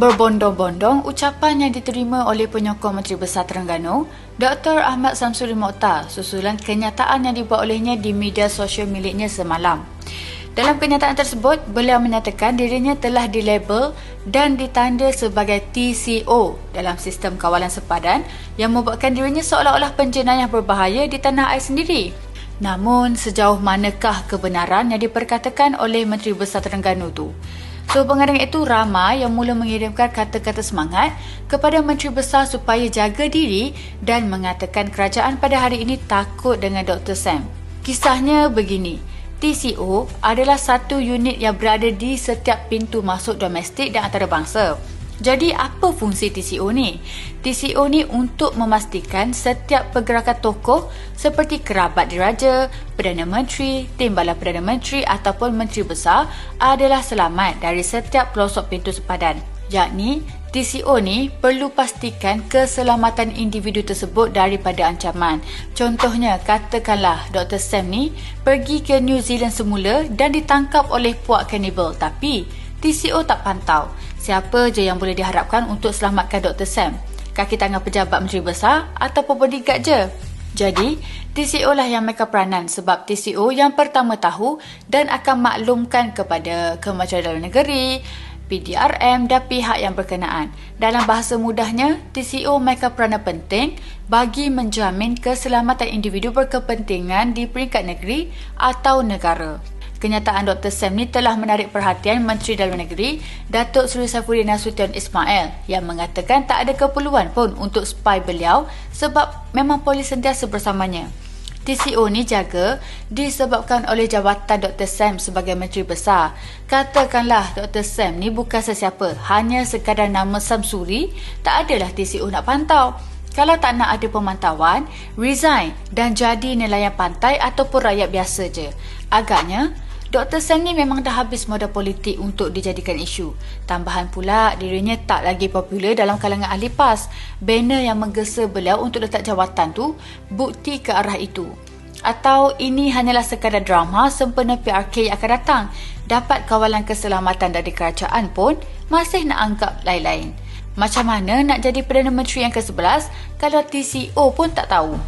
Berbondong-bondong, ucapan yang diterima oleh penyokong Menteri Besar Terengganu, Dr. Ahmad Samsuri Mokhtar susulan kenyataan yang dibuat olehnya di media sosial miliknya semalam. Dalam kenyataan tersebut, beliau menyatakan dirinya telah dilabel dan ditanda sebagai TCO dalam sistem kawalan sepadan yang membuatkan dirinya seolah-olah penjenayah berbahaya di tanah air sendiri. Namun, sejauh manakah kebenaran yang diperkatakan oleh Menteri Besar Terengganu itu? So, pengadang itu ramai yang mula mengirimkan kata-kata semangat kepada Menteri Besar supaya jaga diri dan mengatakan kerajaan pada hari ini takut dengan Dr. Sam. Kisahnya begini, TCO adalah satu unit yang berada di setiap pintu masuk domestik dan antarabangsa. Jadi apa fungsi TCO ni? TCO ni untuk memastikan setiap pergerakan tokoh seperti kerabat diraja, Perdana Menteri, Timbalan Perdana Menteri ataupun Menteri Besar adalah selamat dari setiap pelosok pintu sepadan. Yakni TCO ni perlu pastikan keselamatan individu tersebut daripada ancaman. Contohnya, katakanlah Dr. Sam ni pergi ke New Zealand semula dan ditangkap oleh puak kanibal tapi TCO tak pantau. Siapa je yang boleh diharapkan untuk selamatkan Dr. Sam? Kaki tangan pejabat Menteri Besar ataupun bodyguard je? Jadi, TCO lah yang mereka peranan sebab TCO yang pertama tahu dan akan maklumkan kepada Kementerian Dalam Negeri, PDRM dan pihak yang berkenaan. Dalam bahasa mudahnya, TCO mereka peranan penting bagi menjamin keselamatan individu berkepentingan di peringkat negeri atau negara. Kenyataan Dr. Sam ni telah menarik perhatian Menteri Dalam Negeri Datuk Seri Saifuddin Nasution Ismail yang mengatakan tak ada keperluan pun untuk spy beliau sebab memang polis sentiasa bersamanya. TCO ni jaga disebabkan oleh jawatan Dr. Sam sebagai Menteri Besar. Katakanlah Dr. Sam ni bukan sesiapa, hanya sekadar nama Samsuri, tak adalah TCO nak pantau. Kalau tak nak ada pemantauan, resign dan jadi nelayan pantai ataupun rakyat biasa je. Agaknya, Dr. Sam ni memang dah habis modal politik untuk dijadikan isu. Tambahan pula, dirinya tak lagi popular dalam kalangan ahli PAS. Banner yang menggesa beliau untuk letak jawatan tu bukti ke arah itu. Atau ini hanyalah sekadar drama sempena PRK yang akan datang. Dapat kawalan keselamatan dari kerajaan pun masih nak anggap lain-lain. Macam mana nak jadi Perdana Menteri yang ke-11 kalau TCO pun tak tahu?